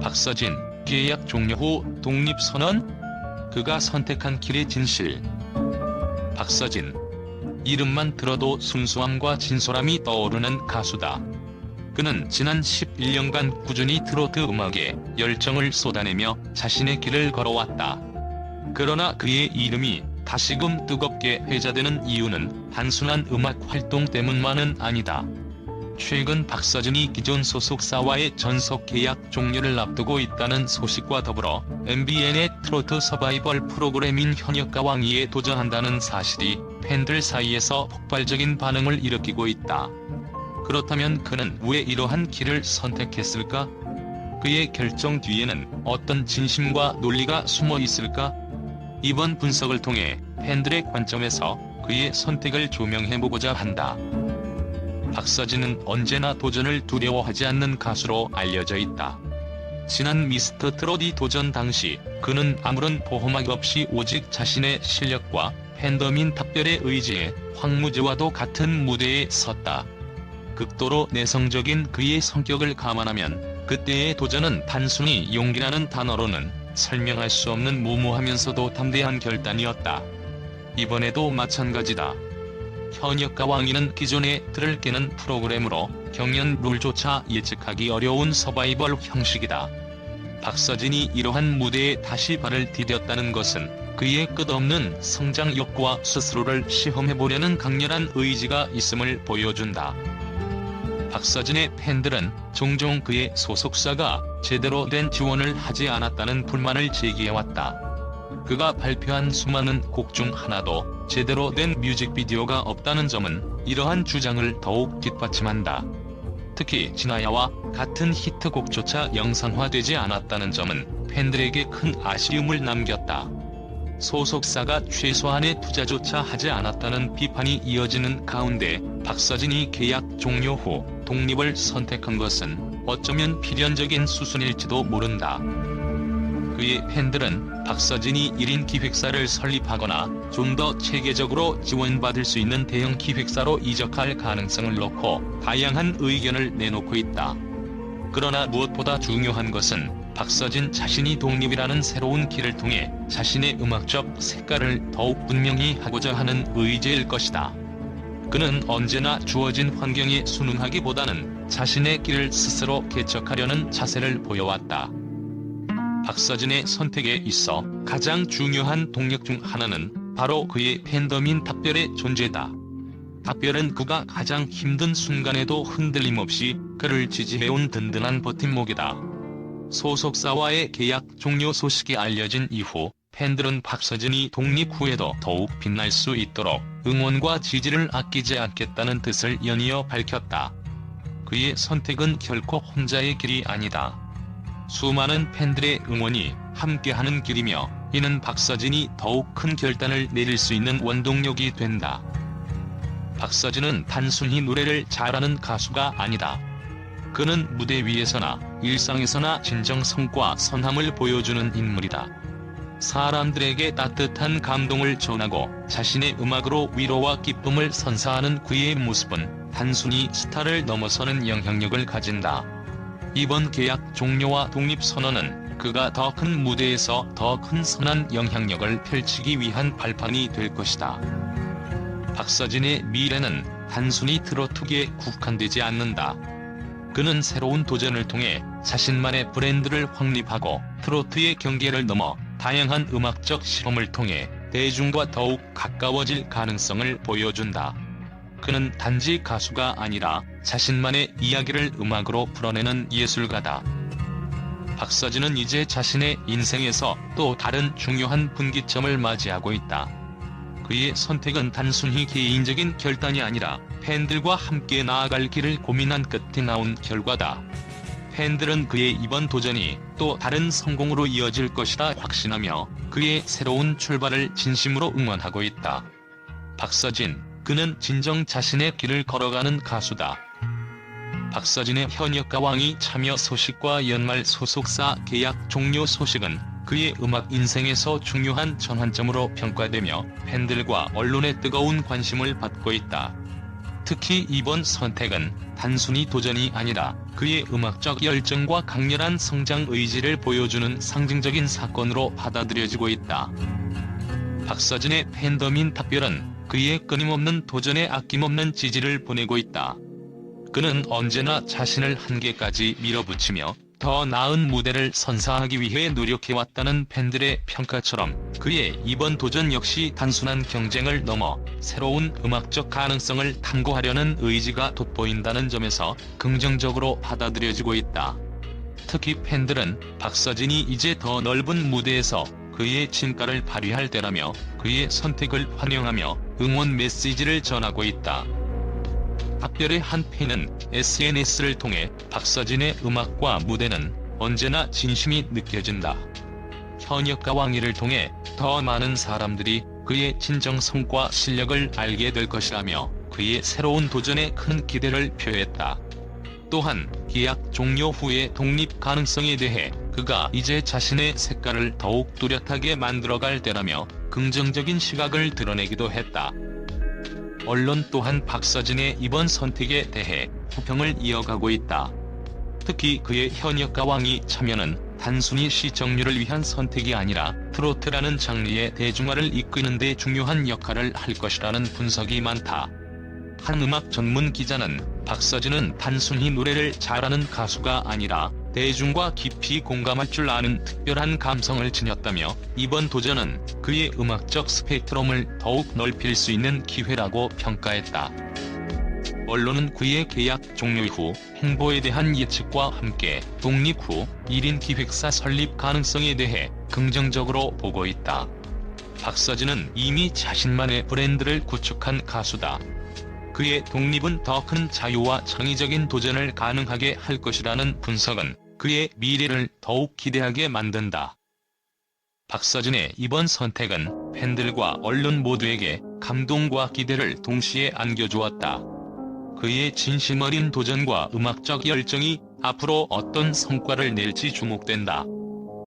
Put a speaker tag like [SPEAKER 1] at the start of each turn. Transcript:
[SPEAKER 1] 박서진, 계약 종료 후 독립선언? 그가 선택한 길의 진실. 박서진. 이름만 들어도 순수함과 진솔함이 떠오르는 가수다. 그는 지난 11년간 꾸준히 트로트 음악에 열정을 쏟아내며 자신의 길을 걸어왔다. 그러나 그의 이름이 다시금 뜨겁게 회자되는 이유는 단순한 음악 활동 때문만은 아니다. 최근 박서진이 기존 소속사와의 전속 계약 종료를 앞두고 있다는 소식과 더불어 MBN의 트로트 서바이벌 프로그램인 현역가 왕위에 도전한다는 사실이 팬들 사이에서 폭발적인 반응을 일으키고 있다. 그렇다면 그는 왜 이러한 길을 선택했을까? 그의 결정 뒤에는 어떤 진심과 논리가 숨어 있을까? 이번 분석을 통해 팬들의 관점에서 그의 선택을 조명해보고자 한다. 박서진은 언제나 도전을 두려워하지 않는 가수로 알려져 있다. 지난 미스터 트로디 도전 당시 그는 아무런 보호막 없이 오직 자신의 실력과 팬덤인 탁별의 의지에 황무지와도 같은 무대에 섰다. 극도로 내성적인 그의 성격을 감안하면 그때의 도전은 단순히 용기라는 단어로는 설명할 수 없는 무모하면서도 담대한 결단이었다. 이번에도 마찬가지다. 현역가 왕위는 기존의 틀을 깨는 프로그램으로 경연 룰조차 예측하기 어려운 서바이벌 형식이다. 박서진이 이러한 무대에 다시 발을 디뎠다는 것은 그의 끝없는 성장욕과 스스로를 시험해보려는 강렬한 의지가 있음을 보여준다. 박서진의 팬들은 종종 그의 소속사가 제대로 된 지원을 하지 않았다는 불만을 제기해왔다. 그가 발표한 수많은 곡 중 하나도 제대로 된 뮤직비디오가 없다는 점은 이러한 주장을 더욱 뒷받침한다. 특히 진아야와 같은 히트곡조차 영상화되지 않았다는 점은 팬들에게 큰 아쉬움을 남겼다. 소속사가 최소한의 투자조차 하지 않았다는 비판이 이어지는 가운데 박서진이 계약 종료 후 독립을 선택한 것은 어쩌면 필연적인 수순일지도 모른다. 그의 팬들은 박서진이 1인 기획사를 설립하거나 좀 더 체계적으로 지원받을 수 있는 대형 기획사로 이적할 가능성을 놓고 다양한 의견을 내놓고 있다. 그러나 무엇보다 중요한 것은 박서진 자신이 독립이라는 새로운 길을 통해 자신의 음악적 색깔을 더욱 분명히 하고자 하는 의지일 것이다. 그는 언제나 주어진 환경에 순응하기보다는 자신의 길을 스스로 개척하려는 자세를 보여왔다. 박서진의 선택에 있어 가장 중요한 동력 중 하나는 바로 그의 팬덤인 탁별의 존재다. 탁별은 그가 가장 힘든 순간에도 흔들림 없이 그를 지지해온 든든한 버팀목이다. 소속사와의 계약 종료 소식이 알려진 이후 팬들은 박서진이 독립 후에도 더욱 빛날 수 있도록 응원과 지지를 아끼지 않겠다는 뜻을 연이어 밝혔다. 그의 선택은 결코 혼자의 길이 아니다. 수많은 팬들의 응원이 함께하는 길이며 이는 박서진이 더욱 큰 결단을 내릴 수 있는 원동력이 된다. 박서진은 단순히 노래를 잘하는 가수가 아니다. 그는 무대 위에서나 일상에서나 진정성과 선함을 보여주는 인물이다. 사람들에게 따뜻한 감동을 전하고 자신의 음악으로 위로와 기쁨을 선사하는 그의 모습은 단순히 스타를 넘어서는 영향력을 가진다. 이번 계약 종료와 독립선언은 그가 더 큰 무대에서 더 큰 선한 영향력을 펼치기 위한 발판이 될 것이다. 박서진의 미래는 단순히 트로트계에 국한되지 않는다. 그는 새로운 도전을 통해 자신만의 브랜드를 확립하고 트로트의 경계를 넘어 다양한 음악적 실험을 통해 대중과 더욱 가까워질 가능성을 보여준다. 그는 단지 가수가 아니라 자신만의 이야기를 음악으로 풀어내는 예술가다. 박서진은 이제 자신의 인생에서 또 다른 중요한 분기점을 맞이하고 있다. 그의 선택은 단순히 개인적인 결단이 아니라 팬들과 함께 나아갈 길을 고민한 끝에 나온 결과다. 팬들은 그의 이번 도전이 또 다른 성공으로 이어질 것이라 확신하며 그의 새로운 출발을 진심으로 응원하고 있다. 박서진, 그는 진정 자신의 길을 걸어가는 가수다. 박서진의 현역 가 왕이 참여 소식과 연말 소속사 계약 종료 소식은 그의 음악 인생에서 중요한 전환점으로 평가되며 팬들과 언론의 뜨거운 관심을 받고 있다. 특히 이번 선택은 단순히 도전이 아니라 그의 음악적 열정과 강렬한 성장 의지를 보여주는 상징적인 사건으로 받아들여지고 있다. 박서진의 팬덤인 탁별은 그의 끊임없는 도전에 아낌없는 지지를 보내고 있다. 그는 언제나 자신을 한계까지 밀어붙이며 더 나은 무대를 선사하기 위해 노력해왔다는 팬들의 평가처럼 그의 이번 도전 역시 단순한 경쟁을 넘어 새로운 음악적 가능성을 탐구하려는 의지가 돋보인다는 점에서 긍정적으로 받아들여지고 있다. 특히 팬들은 박서진이 이제 더 넓은 무대에서 그의 진가를 발휘할 때라며 그의 선택을 환영하며 응원 메시지를 전하고 있다. 박별의 한 팬은 SNS를 통해 박서진의 음악과 무대는 언제나 진심이 느껴진다. 현역과 왕위를 통해 더 많은 사람들이 그의 진정성과 실력을 알게 될 것이라며 그의 새로운 도전에 큰 기대를 표했다. 또한 계약 종료 후의 독립 가능성에 대해 그가 이제 자신의 색깔을 더욱 뚜렷하게 만들어갈 때라며 긍정적인 시각을 드러내기도 했다. 언론 또한 박서진의 이번 선택에 대해 호평을 이어가고 있다. 특히 그의 현역 가 왕이 참여는 단순히 시청률을 위한 선택이 아니라 트로트라는 장르의 대중화를 이끄는 데 중요한 역할을 할 것이라는 분석이 많다. 한 음악 전문 기자는 박서진은 단순히 노래를 잘하는 가수가 아니라 대중과 깊이 공감할 줄 아는 특별한 감성을 지녔다며 이번 도전은 그의 음악적 스펙트럼을 더욱 넓힐 수 있는 기회라고 평가했다. 언론은 그의 계약 종료 후 행보에 대한 예측과 함께 독립 후 1인 기획사 설립 가능성에 대해 긍정적으로 보고 있다. 박서진은 이미 자신만의 브랜드를 구축한 가수다. 그의 독립은 더 큰 자유와 창의적인 도전을 가능하게 할 것이라는 분석은 그의 미래를 더욱 기대하게 만든다. 박서진의 이번 선택은 팬들과 언론 모두에게 감동과 기대를 동시에 안겨주었다. 그의 진심 어린 도전과 음악적 열정이 앞으로 어떤 성과를 낼지 주목된다.